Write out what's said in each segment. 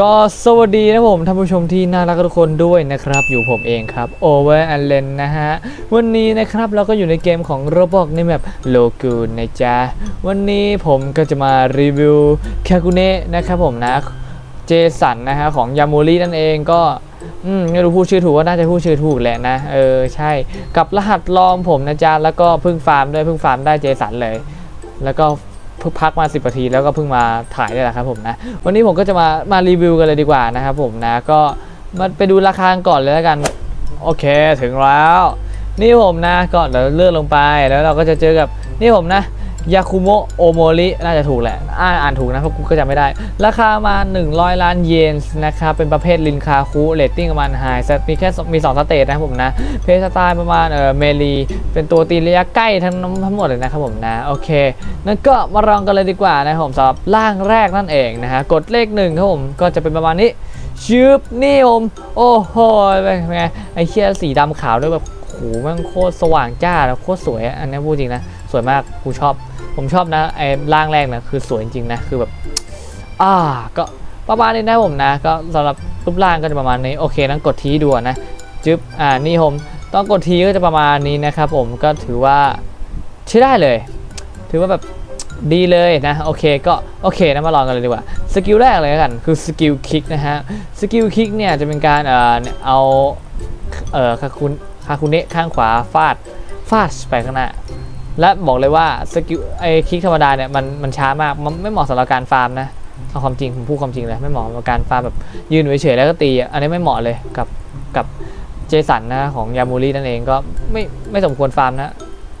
ก็สวัสดีนะผมท่านผู้ชมที่น่ารักทุกคนด้วยนะครับ อยู่ผมเองครับ Over a l l e n นะฮะ วันนี้นะครับเราก็อยู่ในเกมของ Roblox ในแบบโลกูนนะจ๊ะ วันนี้ผมก็จะมารีวิวคากุเนะนะครับผมนะ เจสันนะฮะของยามูรินั่นเองก็อืมไม่รู้พูดชื่อถูกก็น่าจะพูดชื่อถูกแหละนะ เออ ใช่กับรหัสลองผมนะจ๊ะ แล้วก็พิ่งฟาร์มด้วยพิ่งฟาร์มได้เจสันเลย แล้วก็ เพิ่งพักมา 10นาทีแล้วก็เพิ่งมาถ่ายได้แหละครับผมนะ วันนี้ผมก็จะมามารีวิวกันเลยดีกว่านะครับผมนะก็มาไปดูราคาก่อนเลยแล้วกัน โอเคถึงแล้ว นี่ผมนะก็เดี๋ยวเลื่อนลงไปแล้วเราก็จะเจอกับนี่ผมนะ ยาคุโมะโอโมริน่าจะถูกแหละ อ่านอ่านถูกนะ เพราะกูก็จำไม่ได้ ราคามา 100 ล้านเยนนะครับ เป็นประเภทลินคาคุเรตติ้งประมาณไฮมีแค่มี 2 สเตจนะครับผมนะ เพสไตล์ประมาณเออเมลี เป็นตัวตีระยะใกล้ทั้งทั้งหมดเลยนะครับผมนะ โอเค นั่นก็มาลองกันเลยดีกว่านะครับผมสำหรับร่างแรกนั่นเองนะฮะ กดเลขหนึ่งครับผม ก็จะเป็นประมาณนี้ชืบนี่ผมโอ้โหเป็นไงไอ้เชี่ยสีดำขาวด้วยแบบโหแมันโคตรสว่างจ้าแล้วโคตรสวยอันนี้พูดจริงนะ สวยมากกูชอบ ผมชอบนะไอ้ร่างแรกนะคือสวยจริงๆนะคือแบบอ่าก็ประมาณนี้นะผมนะ ก็สำหรับรูปร่างก็จะประมาณนี้โอเคนั้นกดทีดูอะนะจึ๊บอ่านี่ผมต้องกดทีก็จะประมาณนี้นะครับผมก็ถือว่าใช้ได้เลย ถือว่าแบบดีเลยนะโอเคก็โอเคนะมาลองกันเลยดีกว่าสกิลแรกเลยกันคือสกิลคิกนะฮะสกิลคิกเนี่ยจะเป็นการเอ่อเนี่ยเอาเอ่อคาคุนคาคุเนะข้างขวาฟาดฟาดไปข้างหน้า และบอกเลยว่าสกิลไอคลิกธรรมดาเนี่ยมันมันช้ามากมันไม่เหมาะสำหรับการฟาร์มนะเอาความจริงผมพูดความจริงเลยไม่เหมาะกับการฟาร์มแบบยืนเฉยๆแล้วก็ตีอันนี้ไม่เหมาะเลยกับกับเจสันนะของยามูรีนั่นเองก็ไม่ไม่สมควรฟาร์มนะ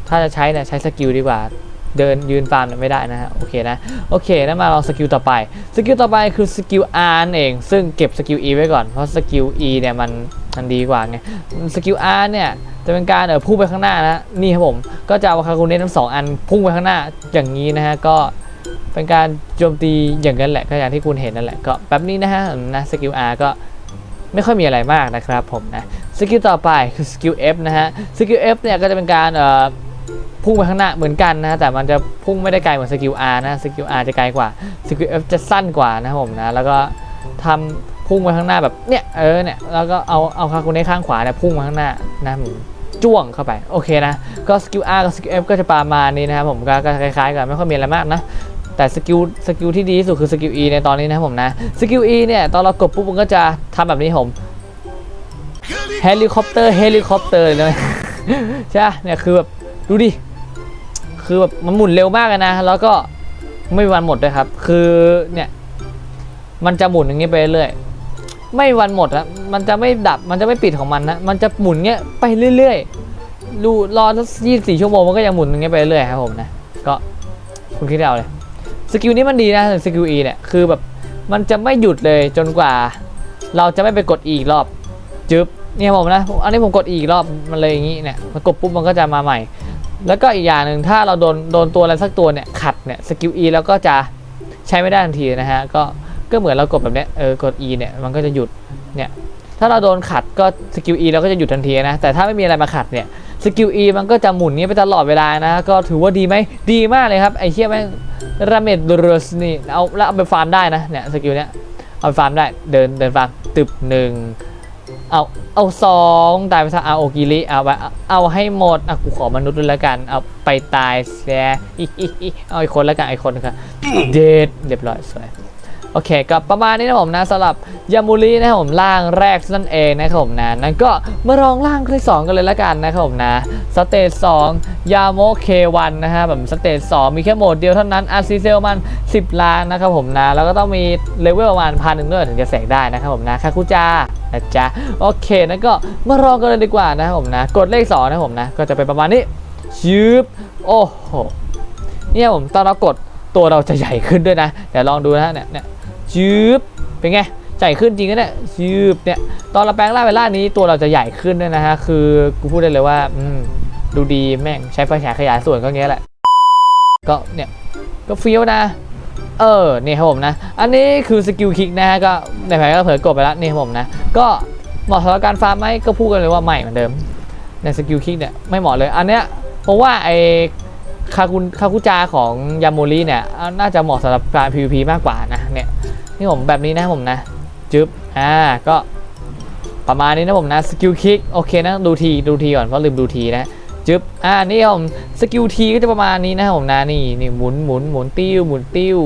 ถ้าจะใช้เนี่ยใช้สกิลดีกว่า เดินยืนฟาร์มเนี่ยไม่ได้นะฮะโอเคนะโอเคนะมาลองสกิลต่อไปสกิลต่อไปคือสกิล R นั่นเอง ซึ่งเก็บสกิล E ไว้ก่อนเพราะสกิล E เนี่ยมันมันดีกว่าไงสกิล R เนี่ยจะเป็นการเออพุ่งไปข้างหน้านะนี่ครับผมก็จะเอาคาคูเนตทั้งสองอันพุ่งไปข้างหน้าอย่างนี้นะฮะก็เป็นการโจมตีอย่างนั้นแหละก็อย่างที่คุณเห็นนั่นแหละก็แบบนี้นะฮะนะสกิล R ก็ไม่ค่อยมีอะไรมากนะครับผมนะสกิลต่อไปคือสกิล F นะฮะสกิล F เนี่ยก็จะเป็นการเอ่อ พุ่งไปข้างหน้าเหมือนกันนะ แต่มันจะพุ่งไม่ได้ไกลเหมือนสกิล R นะสกิล R จะไกลกว่าสกิล F จะสั้นกว่านะครับผมนะ แล้วก็ทำพุ่งไปข้างหน้าแบบเนี้ยเออเนี่ยแล้วก็เอาเอาคาคุเน่ข้างขวาเนี่ยพุ่งมาข้างหน้านะผมจ้วงเข้าไปโอเคนะ ก็สกิล R กับสกิล F ก็จะประมาณนี้นะครับผมก็ก็คล้ายๆกันไม่ค่อยมีอะไรมากนะแต่สกิลสกิลที่ดีที่สุดคือสกิล E ในตอนนี้นะครับผมนะสกิล E เนี่ยตอนเรากดปุ๊บมันก็จะทำแบบนี้ผมเฮลิคอปเตอร์เฮลิคอปเตอร์เลยนะใช่ปะเนี่ยคือแบบดูดิ คือแบบมันหมุนเร็วมากนะ แล้วก็ไม่มีวันหมดด้วยครับ คือเนี่ย มันจะหมุนอย่างนี้ไปเรื่อยไม่วันหมดอะมันจะไม่ดับ มันจะไม่ปิดของมันนะ มันจะหมุนเงี้ยไปเรื่อยๆ ดูรอสักยี่สี่ชั่วโมงมันก็ยังหมุนอย่างเงี้ยไปเรื่อยครับผมนะ ก็คุณคิดเอาเลย สกิลนี้มันดีนะสกิล E เนี่ย คือแบบมันจะไม่หยุดเลยจนกว่า เราจะไม่ไปกด E อีกรอบ จึ๊บ เนี่ยผมนะ อันนี้ผมกด E อีกรอบ มันเลยอย่างงี้เนี่ย มันกดปุ๊บมันก็จะมาใหม่ แล้วก็อีกอย่างหนึ่งถ้าเราโดนโดนตัวอะไรสักตัวเนี่ยขัดเนี่ยสกิล E แล้วก็จะใช้ไม่ได้ทันทีนะฮะก็ก็เหมือนเรากดแบบเนี้ยเออกด E เนี่ยมันก็จะหยุดเนี่ยถ้าเราโดนขัดก็สกิล E เราก็จะหยุดทันทีนะแต่ถ้าไม่มีอะไรมาขัดเนี่ยสกิล E มันก็จะหมุนนี้ไปตลอดเวลานะก็ถือว่าดีไหมดีมากเลยครับไอ้เชี่ยแม่งราเมดเรสนี่เอาแล้วเอาไปฟาร์มได้นะเนี่ยสกิลเนี้ยเอาไปฟาร์มได้เดินเดินฟาร์มตึบหนึ่ง เอาเอาสองตายไปซะเอาโอกิริเอาไปเอาเอาให้หมดอะกูขอมนุษย์ด้วยแล้วกัน เอาไปตายแซะอิอิอิเอาอีกคนแล้วกันอีกคนนะครับเด็ดเรียบร้อยสวย โอเคก็ประมาณนี้นะผมนะสำหรับยามูรินะครับผมร่างแรกนั่นเองนะครับผมนะนั่นก็มาลองร่างที่สองกันเลยล้วกันนะครับผมนะสเตจสองยาโมเควันนะฮะแบบสเตจสองมีแค่โหมดเดียวเท่านั้นอาร์ซีเซลมัน 10 ล้านนะครับผมนะแล้วก็ต้องมีเลเวลประมาณพันหนึ่งด้วยถึงจะแสกได้นะครับผมนะคาคุจานะจ๊ะโอเคนั้นก็มาลองกันเลยดีกว่านะครับผมนะกดเลข2นะครับผมนะก็จะเป็นประมาณนี้ชืบโอ้โหเนี่ยผมตอนเรากดตัวเราจะใหญ่ขึ้นด้วยนะ เดี๋ยวลองดูนะเนี่ยเนี่ย ชืบเป็นไงใหญ่ขึ้นจริงนะเนี่ยชืบเนี่ยตอนเราแปลงร่างเป็นร่างนี้ตัวเราจะใหญ่ขึ้นด้วยนะฮะคือกูพูดได้เลยว่าอืมดูดีแม่งใช้ไฟฉายขยายส่วนก็เงี้ยแหละ ก็เนี่ยก็เฟี้ยวนะเออเนี่ยครับผมนะ อันนี้คือสกิลคิกนะฮะก็ในแผนก็เผยกดไปแล้วนี่ครับผมนะก็เหมาะสำหรับการฟาร์มไหมก็พูดกันเลยว่าไม่เหมือนเดิม ในสกิลคิกเนี่ยไม่เหมาะเลย อันเนี้ยเพราะว่าไอคาคุนคาคุจาของยามูริเนี่ยน่าจะเหมาะสำหรับการ PVP มากกว่านะ นี่ผมแบบนี้นะผมนะจึ๊บอ่าก็ประมาณนี้นะผมนะสกิลคิกโอเคนะดูทีดูทีก่อนเพราะลืมดูทีนะจึ๊บอ่านี่ผมสกิลทีก็จะประมาณนี้นะผมนะนี่นี่หมุนหมุนหมุนติ้วหมุนติ้ว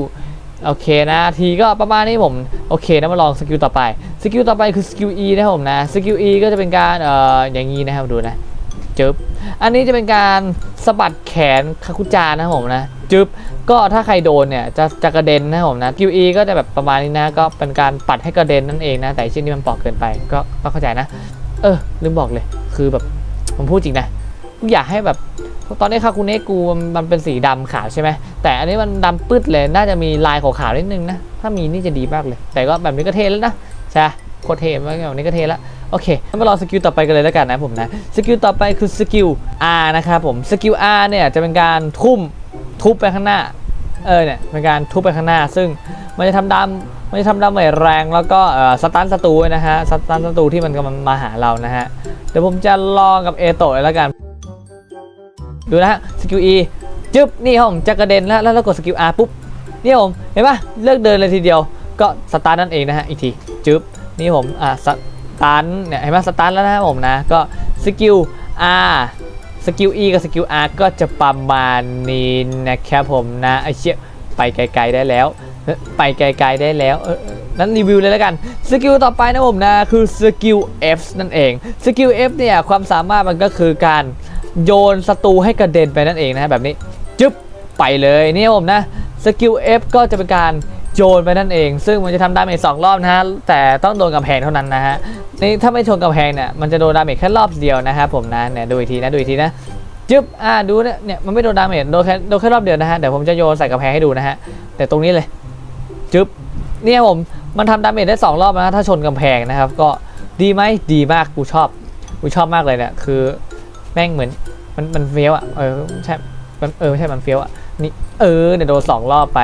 โอเคนะทีก็ประมาณนี้ผมโอเคนะมาลองสกิลต่อไปสกิลต่อไปคือสกิล E นะครับผมนะสกิล E ก็จะเป็นการเอ่ออย่างนี้นะครับดูนะจึ๊บอันนี้จะเป็นการสะบัดแขนคาคุจานะครับผมนะ จึ๊บก็ถ้าใครโดนเนี่ยจะจะกระเด็นนะผมนะ QE ก็จะแบบประมาณนี้นะ ก็เป็นการปัดให้กระเด็นนั่นเองนะ แต่ชิ้นนี้มันปอกเกินไปก็ก็เข้าใจนะ เออลืมบอกเลย คือแบบผมพูดจริงนะกูอยากให้แบบตอนนี้คาคุเนะกูมันเป็นสีดำขาวใช่ไหมแต่อันนี้มันดำปื้ดเลยน่าจะมีลายขาวๆนิดนึงนะถ้ามีนี่จะดีมากเลย แต่ก็แบบนี้ก็เท่แล้วนะใช่โคตรเท่มากแบบนี้ก็เท่แล้วโอเคมาลองสกิลต่อไปกันเลยแล้วกันนะผมนะสกิลต่อไปคือสกิล R นะครับผมสกิล R เนี่ยจะเป็นการทุ่ม ทุบไปข้างหน้า เออเนี่ยเป็นการทุบไปข้างหน้า ซึ่งมันจะทำดามมันจะทำดาเมแรง แล้วก็เออสตันศัตรูนะฮะสตันศัตรูที่มันกำลังมาหาเรานะฮะเดี๋ยวผมจะลองกับเอโตะแล้วกัน ดูนะฮะสกิล E จึ๊บนี่ผมจะกระเด็นแล้วแล้วกดสกิล R ปุ๊บนี่ผมเห็นปะเลือกเดินเลยทีเดียว ก็สตาร์นั่นเองนะฮะอีกทีจึ๊บนี่ผมอะสตาร์เนี่ยเห็นปะสตาร์แล้วนะผมนะก็สกิล R สกิล E กับสกิล R ก็จะประมาณนี้นะครับผมนะไอเชี่ยไปไกลๆได้แล้ว ไปไกลๆได้แล้วนั้นรีวิวเลยแล้วกันสกิลต่อไปนะผมนะคือสกิล F นั่นเองสกิล F เนี่ยความสามารถมันก็คือการโยนศัตรูให้กระเด็นไปนั่นเองนะฮะแบบนี้จึ๊บไปเลยนี่ครับผมนะสกิล F ก็จะเป็นการ โยนไปนั่นเอง ซึ่งมันจะทำดาเมจสองรอบนะฮะ แต่ต้องโดนกำแพงเท่านั้นนะฮะ นี่ถ้าไม่ชนกำแพงเนี่ย มันจะโดนดาเมจแค่รอบเดียวนะครับผมนะ เนี่ยดูอีกทีนะ ดูอีกทีนะ จึ๊บ อ่า ดูเนี่ยเนี่ย มันไม่โดนดาเมจ โดนแค่ โดนแค่รอบเดียวนะฮะ เดี๋ยวผมจะโยนใส่กำแพงให้ดูนะฮะ แต่ตรงนี้เลย จึ๊บ เนี่ยผม มันทำดาเมจได้สองรอบนะ ถ้าชนกำแพงนะครับ ก็ดีไหมดีมาก กูชอบ กูชอบมากเลยเนี่ย คือแม่งเหมือน มัน มันเฟี้ยวอะ เออไม่ใช่มันเออไม่ใช่ มันเฟี้ยวอะ นี่เออเนี่ยโดนสองรอบไป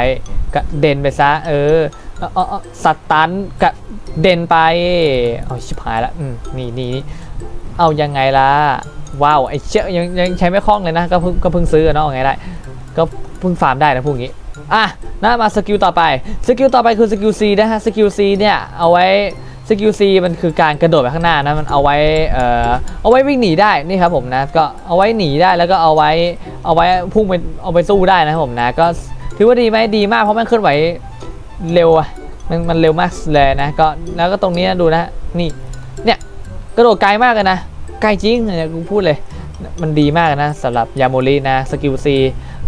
กระเด็นไปซะ เออออาเอาสตันกระเด่นไปเอาชิบหายละอืมนี่นี่เอายังไงล่ะว้าวไอ้เชี่ยยังยังใช้ไม่คล่องเลยนะก็เพิ่งก็เพิ่งซื้อเนาะไงได้ก็เพิ่งฟาร์มได้นะพวกนี้อะนะมาสกิลต่อไปสกิลต่อไปคือสกิล C นะฮะสกิล C เนี่ยเอาไว้ สกิล C มันคือการกระโดดไปข้างหน้านะมันเอาไว้เอ่อเอาไว้วิ่งหนีได้นี่ครับผมนะก็เอาไว้หนีได้แล้วก็เอาไว้เอาไว้พุ่งไปเอาไปสู้ได้นะครับผมนะก็ถือว่าดีไหมดีมากเพราะมันเคลื่อนไหวเร็วอะมันมันเร็วมากเลยนะก็แล้วก็ตรงนี้นะดูนะนี่เนี่ยกระโดดไกลมากเลยนะไกลจริงเนี่ยกูพูดเลยมันดีมากนะสำหรับยาโมรินะสกิล C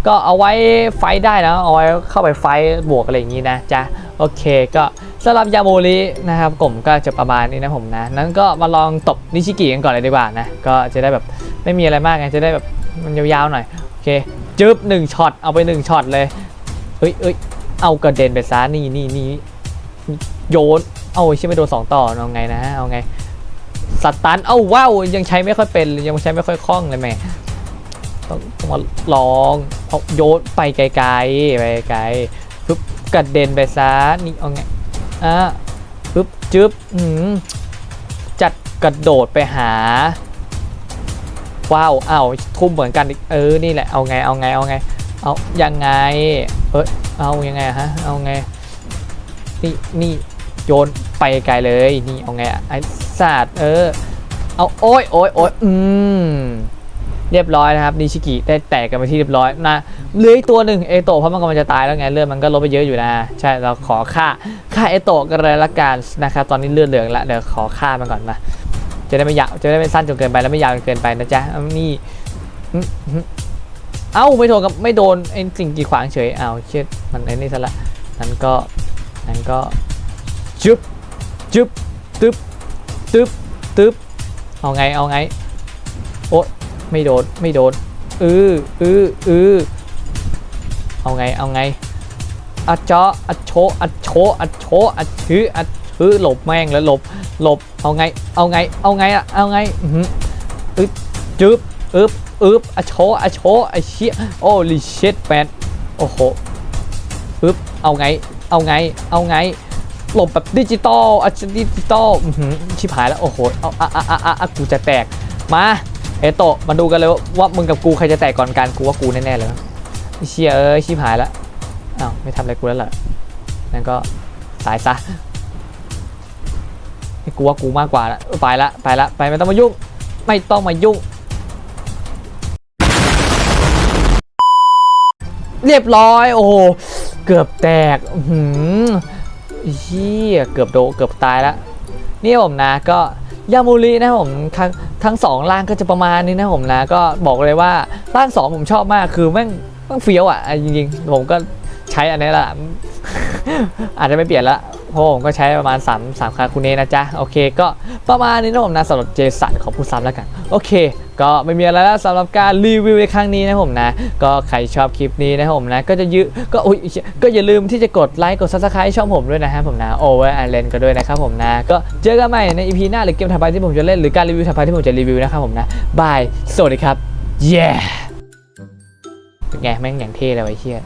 ก็เอาไว้ไฟได้นะเอาไว้เข้าไปไฟบวกอะไรอย่างนี้นะจ๊ะ โอเคก็สำหรับยาโมรินะครับผมก็จะประมาณนี้นะผมนะ นั้นก็มาลองตบนิชิกิกันก่อนเลยดีกว่านะ ก็จะได้แบบไม่มีอะไรมากไงจะได้แบบมันยาวๆหน่อย โอเคจึ๊บหนึ่งช็อตเอาไปหนึ่งช็อตเลยเอ้ยเอ้ยเอากระเด็นไปซะนี่นี่นี่โยน เอาใช่ไม่โดนสองต่อเอาไงนะเอาไงสตันเอ้าว้าวยังใช้ไม่ค่อยเป็นยังใช้ไม่ค่อยคล่องเลยแม่ต้องมาลองเอาโยนไปไกลๆไปไกล กระเด็นไปซะนี่เอาไงอะปึ๊บจึ๊บอืมจัดกระโดดไปหา ว้าวอ้าวทุ่มเหมือนกันอีกเออนี่แหละเอาไงเอาไงเอาไงเอายังไงเอ้ยเอายังไงฮะเอาไงนี่นี่โยนไปไกลเลยนี่เอาไงอะไอ้ศาสตร์เออเอาโอ้ยโอ้ยโอ้ยอืม เรียบร้อยนะครับนิชิกิได้แตกกันไปที่เรียบร้อยนะเหลืออีกตัวหนึ่งเอโตะเพราะมันกำลังจะตายแล้วไงเลือดมันก็ลดไปเยอะอยู่นะใช่เราขอฆ่าฆ่าเอโตะกันเลยละกันนะครับตอนนี้เลือดเหลืองละเดี๋ยวขอฆ่ามันก่อนมาจะได้ไม่ยาวจะได้ไม่สั้นจนเกินไปแล้วไม่ยาวจนเกินไปนะจ๊ะนี่เอ้าไม่โดนกับไม่โดนไอ้สิ่งกีดขวางเฉยอ้าวเชิดมันไอ้นี่ซะละนั้นก็นั้นก็จุ๊บจุ๊บตึ๊บตึ๊บตึ๊บเอาไงเอาไง ไม่โดนไม่โดนเออเออเออเอาไงเอาไงอัดเจาะอัดโชอัดโชอัดโชอัดชื้ออัดชื้อหลบแม่งแล้วหลบหลบเอาไงเอาไงเอาไงอะเอาไงอือหือจึ๊บอึบอึบอัดโชอัดโชะไอเชี่ยโอ้ลิเชตแมนโอ้โหอึบเอาไงเอาไงเอาไงหลบแบบดิจิตอลอัดดิจิตอลอือหือชิบหายแล้วโอ้โหเอาอะอะอะอะอะกูจะแตกมา เอโตะมาดูกันเลยว่ามึงกับกูใครจะแตกก่อนกันกูว่ากูแน่ๆเลยนะไอเชียเอ้ยชิบหายล้วอ้าวไม่ทำอะไรกูแล้วเหรอนั่นก็ตายซะกูว่ากูมากกว่าละไปละไปละไปไม่ต้องมายุ่ง ไม่ต้องมายุ่ง เรียบร้อยโอ้โหเกือบแตกอื้อหืมเฮียเกือบโดเกือบตายล้วนี่ผมนะก็ยามูรินะผมทั้ง ทั้งสองร่างก็จะประมาณนี้นะผมนะ ก็บอกเลยว่าร่างสองผมชอบมากคือแม่งแม่งเฟี้ยวอะจริงๆ ผมก็ใช้อันนี้ละอาจจะไม่เปลี่ยนละ พราะผมก็ใช้ประมาณ3 3คาคูเนนะจ๊ะ โอเค ก็ประมาณนี้นะผมนะสำหรับเจสันของผู้ซ้ำแล้วกัน โอเค ก็ไม่มีอะไรแล้วสำหรับการรีวิวในครั้งนี้นะผมนะ ก็ใครชอบคลิปนี้นะผมนะ ก็จะยืก็อุ้ยก็อย่าลืมที่จะกดไลค์กด subscribe ช่องผมด้วยนะครับผมนะ Over Island ก็ด้วยนะครับผมนะ ก็เจอกันใหม่ใน EP หน้าหรือเกมถัดไปที่ผมจะเล่นหรือการรีวิวถัดไปที่ผมจะรีวิวนะครับผมนะบายสวัสดีครับเย้เป็นไงแม่งอย่างเท่เลยไอ้เชี่ย